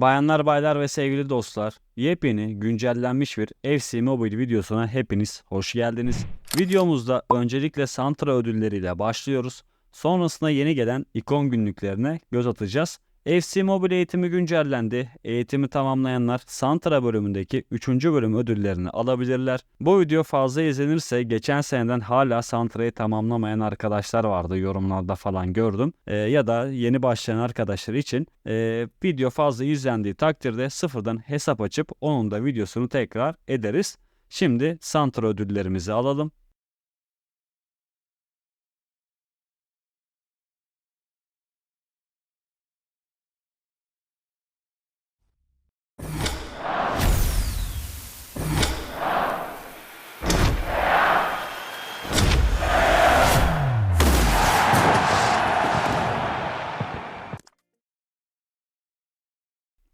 Bayanlar, baylar ve sevgili dostlar, yepyeni güncellenmiş bir FC Mobile videosuna hepiniz hoş geldiniz. Videomuzda öncelikle Santra ödülleriyle başlıyoruz. Sonrasında yeni gelen ikon günlüklerine göz atacağız. FC Mobile eğitimi güncellendi. Eğitimi tamamlayanlar Santra bölümündeki 3. bölüm ödüllerini alabilirler. Bu video fazla izlenirse geçen seneden hala Santra'yı tamamlamayan arkadaşlar vardı yorumlarda falan gördüm. Ee, ya da yeni başlayan arkadaşlar için e, video fazla izlendiği takdirde sıfırdan hesap açıp onun da videosunu tekrar ederiz. Şimdi Santra ödüllerimizi alalım.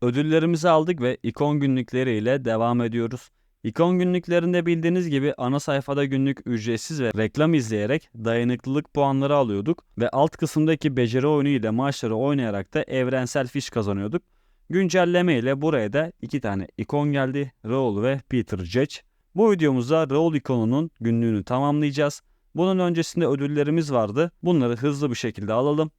Ödüllerimizi aldık ve ikon günlükleriyle devam ediyoruz. İkon günlüklerinde bildiğiniz gibi ana sayfada günlük ücretsiz ve reklam izleyerek dayanıklılık puanları alıyorduk ve alt kısımdaki beceri oyunu ile maçları oynayarak da evrensel fiş kazanıyorduk. Güncelleme ile buraya da iki tane ikon geldi. Raul ve Peter Judge. Bu videomuzda Raul ikonunun günlüğünü tamamlayacağız. Bunun öncesinde ödüllerimiz vardı. Bunları hızlı bir şekilde alalım.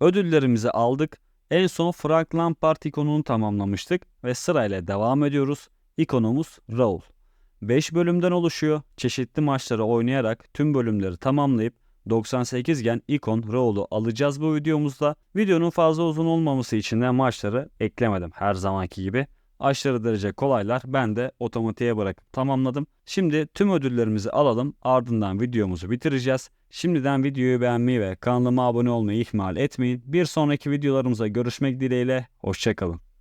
Ödüllerimizi aldık. En son Frank Lampard ikonunu tamamlamıştık ve sırayla devam ediyoruz. İkonumuz Raul. 5 bölümden oluşuyor. Çeşitli maçları oynayarak tüm bölümleri tamamlayıp 98 gen ikon Raul'u alacağız bu videomuzda. Videonun fazla uzun olmaması için de maçları eklemedim her zamanki gibi. Aşırı derece kolaylar. Ben de otomatiğe bırakıp tamamladım. Şimdi tüm ödüllerimizi alalım. Ardından videomuzu bitireceğiz. Şimdiden videoyu beğenmeyi ve kanalıma abone olmayı ihmal etmeyin. Bir sonraki videolarımıza görüşmek dileğiyle. Hoşçakalın.